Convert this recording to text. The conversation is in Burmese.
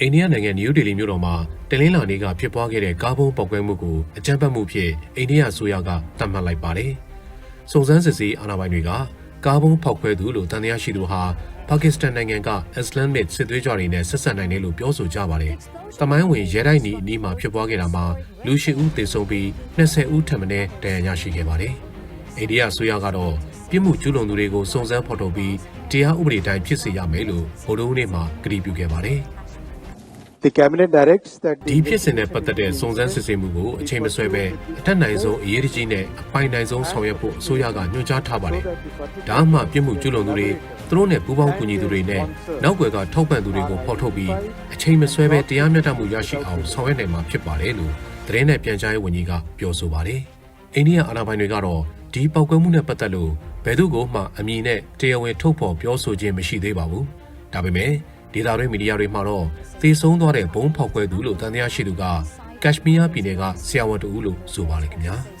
အိန္ဒိယနိုင်ငံနယူးဒေလီမြို့တော်မှာတလင်းလာနေ့ကဖြစ်ပွားခဲ့တဲ့ကားဘုံပေါက်ကွဲမှုကိုအကြမ်းဖက်မှုဖြင့်အိန္ဒိယအစိုးရကသတ်မှတ်လိုက်ပါတယ်။စုံစမ်းစစ်ဆေးအာဏာပိုင်တွေကကားဘုံဖောက်ခွဲသူလို့တန်တရားရှိသူဟာပါကစ္စတန်နိုင်ငံကအစ္စလမ်မစ်စစ်သွေးကြွတွေနဲ့ဆက်ဆံနိုင်တယ်လို့ပြောဆိုကြပါတယ်။တမိုင်းဝင်ရဲတိုက်နီအနီးမှာဖြစ်ပွားခဲ့တာမှာလူရှိဦးသေဆုံးပြီး20ဦးထပ်မံဒဏ်ရာရရှိခဲ့ပါတယ်။အိန္ဒိယအစိုးရကတော့ပြစ်မှုကျူးလွန်သူတွေကိုစုံစမ်းဖော်ထုတ်ပြီးတရားဥပဒေတိုင်းဖြစ်စေရမယ်လို့ဗိုလ်တော်ဦးနေ့မှာကတိပြုခဲ့ပါတယ်။ The cabinet directs that ဒီဖြစ်စဉ်နဲ့ပတ်သက်တဲ့စုံစမ်းစစ်ဆေးမှုကိုအချိန်မဆွဲဘဲအထက်နိုင်ဆုံးအရေးကြီးနဲ့အပိုင်နိုင်ဆုံးဆောင်ရွက်ဖို့အစိုးရကညွှန်ကြားထားပါတယ်။ဒါမှပြစ်မှုကျူးလွန်သူတွေသူတို့နဲ့ပူးပေါင်းကူညီသူတွေနဲ့နောက်ွယ်ကထောက်ပံ့သူတွေကိုဖော်ထုတ်ပြီးအချိန်မဆွဲဘဲတရားမျှတမှုရရှိအောင်ဆောင်ရွက်နိုင်မှာဖြစ်ပါတယ်လို့သတင်းနဲ့ပြန်ကြားရေးဝန်ကြီးကပြောဆိုပါတယ်။အိန္ဒိယအာဏာပိုင်တွေကတော့ဒီပောက်ကွဲမှုနဲ့ပတ်သက်လို့ဘယ်သူ့ကိုမှအမည်နဲ့တရားဝင်ထုတ်ဖော်ပြောဆိုခြင်းမရှိသေးပါဘူး။ဒါပေမဲ့ ဒေသတွင်းမီဒီယာတွေမှာတော့သေဆုံးသွားတဲ့ဘုံဖောက်ကွဲသူလို့တန်တရားရှိသူကကက်ရှ်မီးယားပြည်နယ်ကဆရာဝန်တူလို့ဆိုပါလေခင်ဗျာ။